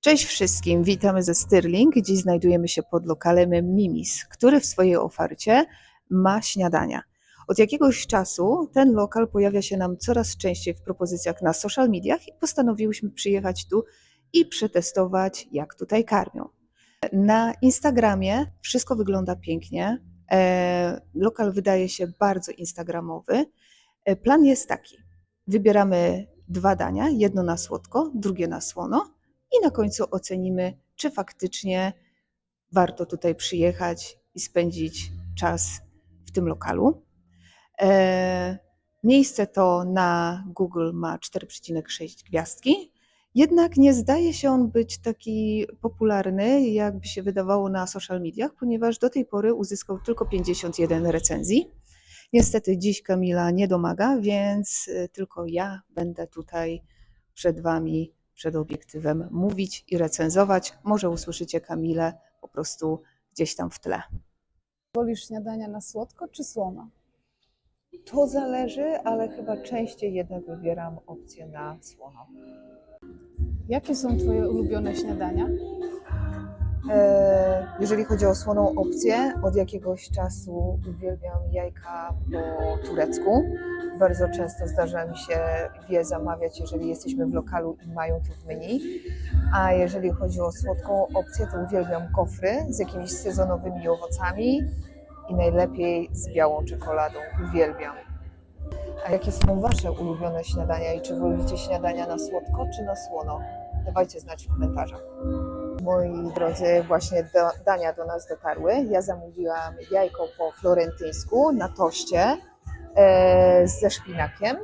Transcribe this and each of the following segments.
Cześć wszystkim, witamy ze Stirling. Dziś znajdujemy się pod lokalem Mimis, który w swojej ofercie ma śniadania. Od jakiegoś czasu ten lokal pojawia się nam coraz częściej w propozycjach na social mediach i postanowiłyśmy przyjechać tu i przetestować, jak tutaj karmią. Na Instagramie wszystko wygląda pięknie. E, Lokal wydaje się bardzo instagramowy. E, Plan jest taki: wybieramy dwa dania, jedno na słodko, drugie na słono i na końcu ocenimy, czy faktycznie warto tutaj przyjechać i spędzić czas w tym lokalu. E, Miejsce to na Google ma 4,6 gwiazdki, jednak nie zdaje się on być taki popularny, jakby się wydawało na social mediach, ponieważ do tej pory uzyskał tylko 51 recenzji. Niestety dziś Kamila nie domaga, więc y, tylko ja będę tutaj przed Wami, przed obiektywem mówić i recenzować. Może usłyszycie Kamilę po prostu gdzieś tam w tle. Wolisz śniadania na słodko czy słono? To zależy, ale chyba częściej jednak wybieram opcję na słono. Jakie są Twoje ulubione śniadania? E, Jeżeli chodzi o słoną opcję, od jakiegoś czasu uwielbiam jajka po turecku. Bardzo często zdarza mi się je zamawiać, jeżeli jesteśmy w lokalu i mają to w menu. A jeżeli chodzi o słodką opcję, to uwielbiam kofry z jakimiś sezonowymi owocami i najlepiej z białą czekoladą. Uwielbiam. A jakie są Wasze ulubione śniadania i czy wolicie śniadania na słodko czy na słono? Dawajcie znać w komentarzach. Moi drodzy, właśnie do, dania do nas dotarły. Ja zamówiłam jajko po florentyńsku na toście ze szpinakiem.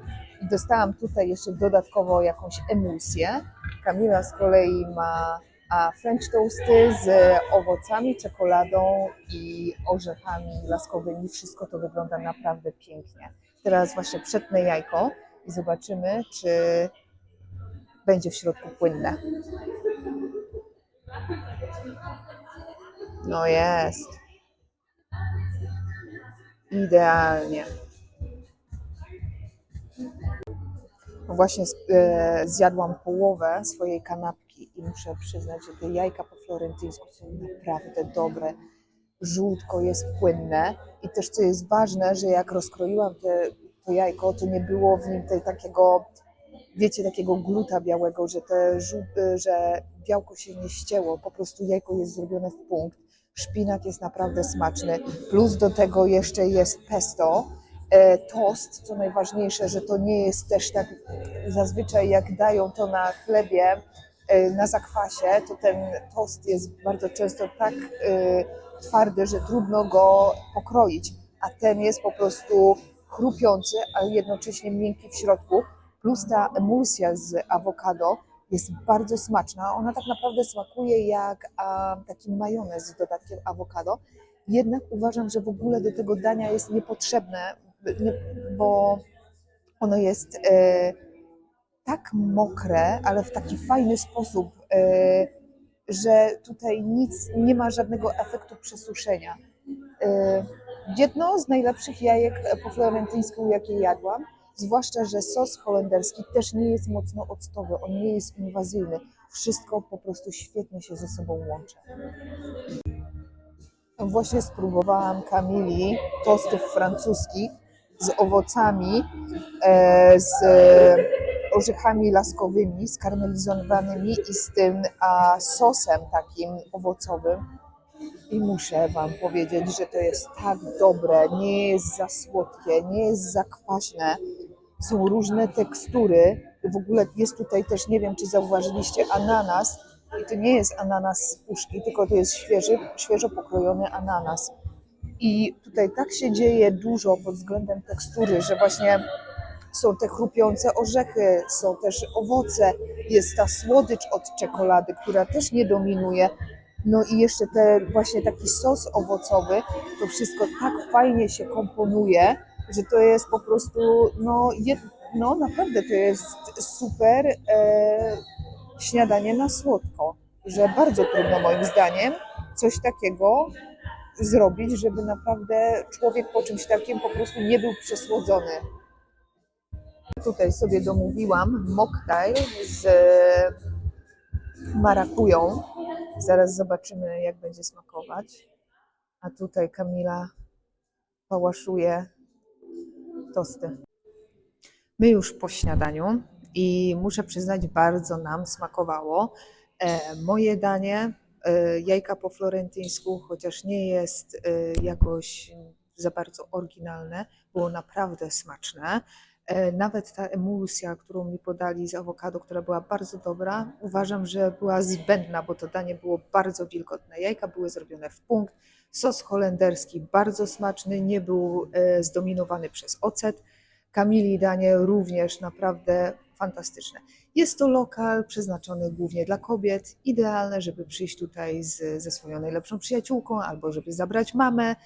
I dostałam tutaj jeszcze dodatkowo jakąś emulsję. Kamila z kolei ma a French toasty z owocami, czekoladą i orzechami laskowymi. Wszystko to wygląda naprawdę pięknie. Teraz właśnie przetnę jajko i zobaczymy, czy będzie w środku płynne. No jest. Idealnie. Właśnie e, zjadłam połowę swojej kanapki i muszę przyznać, że te jajka po florentyńsku są naprawdę dobre. Żółtko jest płynne i też co jest ważne, że jak rozkroiłam te, to jajko, to nie było w nim tej takiego, wiecie, takiego gluta białego, że, te, e, że białko się nie ścięło, po prostu jajko jest zrobione w punkt. Szpinak jest naprawdę smaczny, plus do tego jeszcze jest pesto, tost, co najważniejsze, że to nie jest też tak zazwyczaj jak dają to na chlebie, e, na zakwasie, to ten tost jest bardzo często tak e, twardy, że trudno go pokroić, a ten jest po prostu chrupiący, ale jednocześnie miękki w środku, plus ta emulsja z awokado jest bardzo smaczna. Ona tak naprawdę smakuje jak taki majonez z dodatkiem awokado. Jednak uważam, że w ogóle do tego dania jest niepotrzebne, nie, bo ono jest e, tak mokre, ale w taki fajny sposób, e, że tutaj nic nie ma żadnego efektu przesuszenia. E, jedno z najlepszych jajek po florentyńsku, jakie jadłam. Zwłaszcza, że sos holenderski też nie jest mocno octowy, on nie jest inwazyjny. Wszystko po prostu świetnie się ze sobą łączy. Właśnie spróbowałam Kamili tostów francuskich z owocami, e, z orzechami laskowymi, skarmelizowanymi i z tym a, sosem takim owocowym. I muszę Wam powiedzieć, że to jest tak dobre, nie jest za słodkie, nie jest za kwaśne. Są różne tekstury. W ogóle jest tutaj też, nie wiem czy zauważyliście, ananas. I to nie jest ananas z puszki, tylko to jest świeży, świeżo pokrojony ananas. I tutaj tak się dzieje dużo pod względem tekstury, że właśnie są te chrupiące orzechy, są też owoce, jest ta słodycz od czekolady, która też nie dominuje. No i jeszcze te właśnie taki sos owocowy, to wszystko tak fajnie się komponuje, że to jest po prostu, no, jed, no naprawdę to jest super e, śniadanie na słodko, że bardzo trudno moim zdaniem coś takiego zrobić, żeby naprawdę człowiek po czymś takim po prostu nie był przesłodzony. Tutaj sobie domówiłam mocktail z marakują. Zaraz zobaczymy, jak będzie smakować. A tutaj Kamila pałaszuje tosty. My już po śniadaniu i muszę przyznać, bardzo nam smakowało. E, moje danie, jajka po florentyńsku, chociaż nie jest e, jakoś za bardzo oryginalne, było naprawdę smaczne. E, Nawet ta emulsja, którą mi podali z awokado, która była bardzo dobra, uważam, że była zbędna, bo to danie było bardzo wilgotne. Jajka były zrobione w punkt. Sos holenderski bardzo smaczny, nie był e, zdominowany przez ocet. Kamili danie również naprawdę fantastyczne. Jest to lokal przeznaczony głównie dla kobiet, idealne, żeby przyjść tutaj z, ze swoją najlepszą przyjaciółką albo żeby zabrać mamę.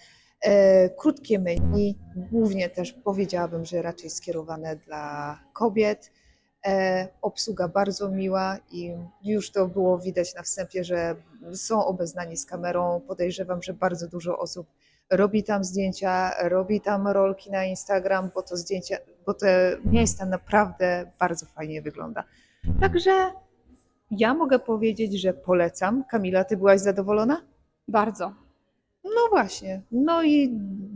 E, krótkie menu, głównie też powiedziałabym, że raczej skierowane dla kobiet. E, obsługa bardzo miła i już to było widać na wstępie, że są obeznani z kamerą. Podejrzewam, że bardzo dużo osób robi tam zdjęcia, robi tam rolki na Instagram, bo to zdjęcia, bo to miejsce naprawdę bardzo fajnie wygląda. Także ja mogę powiedzieć, że polecam. Kamila, ty byłaś zadowolona? Bardzo. No właśnie. No i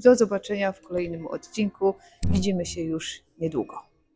do zobaczenia w kolejnym odcinku. Widzimy się już niedługo.